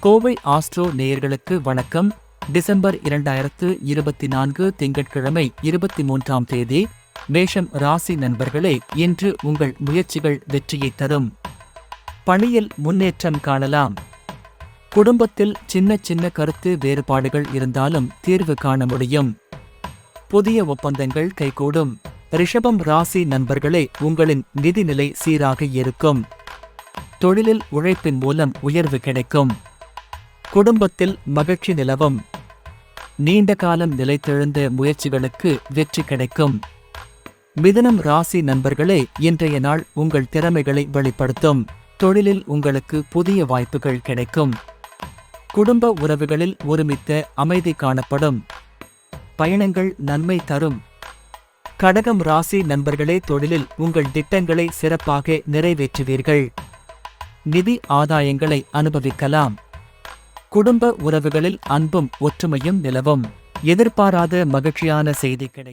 Kovai astro நேயர்களுக்கு வணக்கம். December இரண்டாயிரத்து இருபத்தி நான்கு திங்கட்கிழமை இருபத்தி மூன்றாம் தேதி மேஷம் ராசி நண்பர்களே இன்று உங்கள் முயற்சிகள் வெற்றியை தரும். பணியில் முன்னேற்றம் காணலாம். குடும்பத்தில் சின்ன சின்ன கருத்து வேறுபாடுகள் இருந்தாலும் தீர்வு காண முடியும். புதிய ஒப்பந்தங்கள் கைகூடும். ரிஷபம் ராசி நண்பர்களே உங்களின் நிதிநிலை சீராக இருக்கும். தொழிலில் உழைப்பின் மூலம் உயர்வு கிடைக்கும். குடும்பத்தில் மகிழ்ச்சி நிலவும். நீண்ட காலம் நிலைத்தெழுந்த முயற்சிகளுக்கு வெற்றி கிடைக்கும். மிதனம் ராசி நண்பர்களே இன்றைய நாள் உங்கள் திறமைகளை வெளிப்படுத்தும். தொழிலில் உங்களுக்கு புதிய வாய்ப்புகள் கிடைக்கும். குடும்ப உறவுகளில் ஒருமித்த அமைதி காணப்படும். பயணங்கள் நன்மை தரும். கடகம் ராசி நண்பர்களே தொழிலில் உங்கள் திட்டங்களை சிறப்பாக நிறைவேற்றுவீர்கள். நிதி ஆதாயங்களை அனுபவிக்கலாம். குடும்ப உறவுகளில் அன்பும் ஒற்றுமையும் நிலவும். எதிர்பாராத மகிழ்ச்சியான செய்தி கிடைக்கும்.